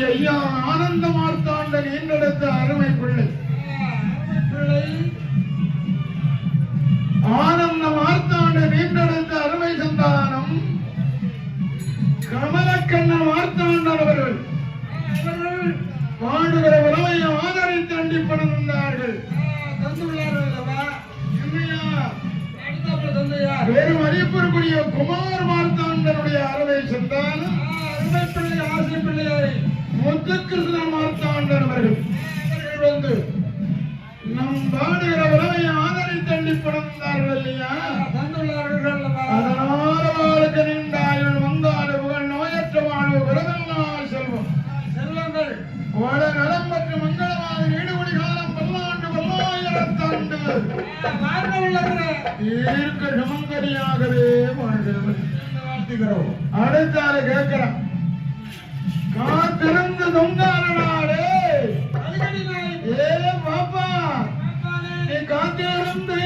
நம்முடைய ஐயா ஆனந்த மார்த்தாண்டன் ஈன்றெடுத்த அருமை பிள்ளை. ஆனந்த மார்த்தாண்டன் ஈன்றெடுத்த அருமை சந்தானம். கமலக்கண்ணன் மார்த்தாண்டன் அவர்கள். அவர்கள் வாடுகிற உறவை ஆதரித்து அண்டி வந்தார்கள் தந்துள்ளார்கள் பெரும் மதிப்பிற்குரிய குமார் மார்த்தாண்டனுடைய அறவை சந்தானம். அருமை பிள்ளை ஆசை பிள்ளையாரை. முத்துகிருஷ்ண மார்த்தாண்டன் அவர்கள் வந்து நம் பாடுகிற உறவை ஆதரி தள்ளி பிறந்தார்கள் இல்லையா தந்துள்ளார்கள் அல்லவா அதனால வாழ்க்கை வந்தாடு புகழ் நோயற்ற வாழ்வு குரவெல்லாம் செல்வம் செல்வங்கள் வட நலம் மற்றும் மங்களமாக ஈடுபடி காலம் பல்லாண்டு பல்லாயிரத்தாண்டு ஈர்க்க சுமங்கரியாகவே இருக்க சுமங்கலியாகவே வாழ்கிறவர் வாழ்த்துகிறோம் அடுத்தால கேட்கிறான் காத்திருந்து தொங்காரனாடே அடிக்கடி நாய் ஏ பாப்பா பாப்பானே நீ காத்திருந்து